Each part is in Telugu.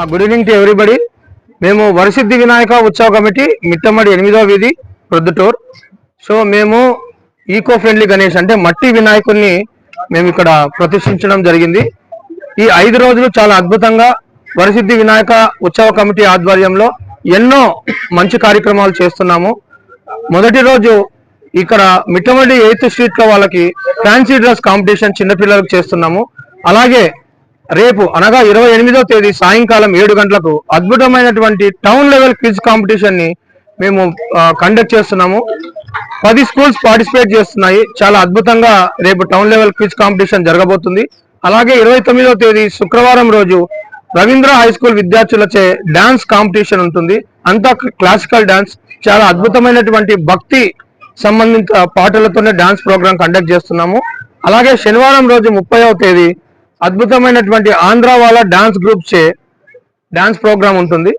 గుడ్ ఈవినింగ్ టు ఎవ్రీబడి మేము వరసిద్ధి వినాయక ఉత్సవ కమిటీ మిట్టమడి ఎనిమిదో వీధి ప్రొద్దుటూర్. సో మేము ఈకో ఫ్రెండ్లీ గణేష్ అంటే మట్టి వినాయకుడిని మేము ఇక్కడ ప్రతిష్ఠించడం జరిగింది. ఈ ఐదు రోజులు చాలా అద్భుతంగా వరసిద్ధి వినాయక ఉత్సవ కమిటీ ఆధ్వర్యంలో ఎన్నో మంచి కార్యక్రమాలు చేస్తున్నాము. మొదటి రోజు ఇక్కడ మిట్టమడి ఎయిత్ స్ట్రీట్లో వాళ్ళకి ఫ్యాన్సీ డ్రెస్ కాంపిటీషన్ చిన్నపిల్లలకు చేస్తున్నాము. అలాగే రేపు అనగా ఇరవై ఎనిమిదో తేదీ సాయంకాలం ఏడు గంటలకు అద్భుతమైనటువంటి టౌన్ లెవెల్ క్విజ్ కాంపిటీషన్ని మేము కండక్ట్ చేస్తున్నాము. పది స్కూల్స్ పార్టిసిపేట్ చేస్తున్నాయి. చాలా అద్భుతంగా రేపు టౌన్ లెవెల్ క్విజ్ కాంపిటీషన్ జరగబోతుంది. అలాగే ఇరవై తొమ్మిదో తేదీ శుక్రవారం రోజు రవీంద్ర హై స్కూల్ విద్యార్థులచే డాన్స్ కాంపిటీషన్ ఉంటుంది. అంతా క్లాసికల్ డాన్స్. చాలా అద్భుతమైనటువంటి భక్తి సంబంధిత పాటలతోనే డాన్స్ ప్రోగ్రామ్ కండక్ట్ చేస్తున్నాము. అలాగే శనివారం రోజు ముప్పైవ తేదీ అద్భుతమైనటువంటి ఆంధ్ర వాళ్ళ డాన్స్ గ్రూప్ చే డాన్స్ ప్రోగ్రామ్ ఉంటుంది.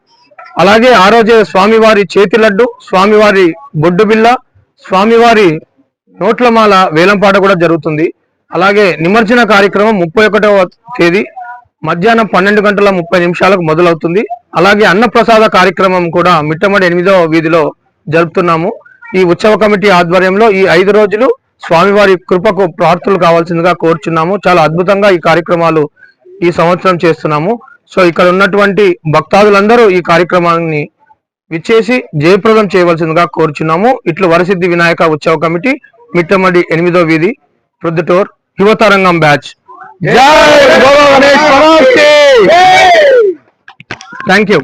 అలాగే ఆ రోజే స్వామివారి చేతి లడ్డు స్వామివారి బొడ్డు బిల్ల స్వామివారి నోట్లమాల వేలంపాట కూడా జరుగుతుంది. అలాగే నిమజ్జన కార్యక్రమం ముప్పై ఒకటవ తేదీ మధ్యాహ్నం పన్నెండు గంటల ముప్పై నిమిషాలకు మొదలవుతుంది. అలాగే అన్నప్రసాద కార్యక్రమం కూడా మిట్టమడి ఎనిమిదవ వీధిలో జరుపుతున్నాము. ఈ ఉత్సవ కమిటీ ఆధ్వర్యంలో ఈ ఐదు రోజులు స్వామివారి కృపకు ప్రార్థనలు కావాల్సిందిగా కోరుచున్నాము. చాలా అద్భుతంగా ఈ కార్యక్రమాలు ఈ సంవత్సరం చేస్తున్నాము. సో ఇక్కడ ఉన్నటువంటి భక్తాదులందరూ ఈ కార్యక్రమాన్ని విచ్చేసి జయప్రదం చేయవలసిందిగా కోరుచున్నాము. ఇట్లు వరసిద్ధి వినాయక ఉత్సవ కమిటీ మిట్టమడి ఎనిమిదో వీధి ప్రొద్దుటూర్ యువతరంగం బ్యాచ్. Thank you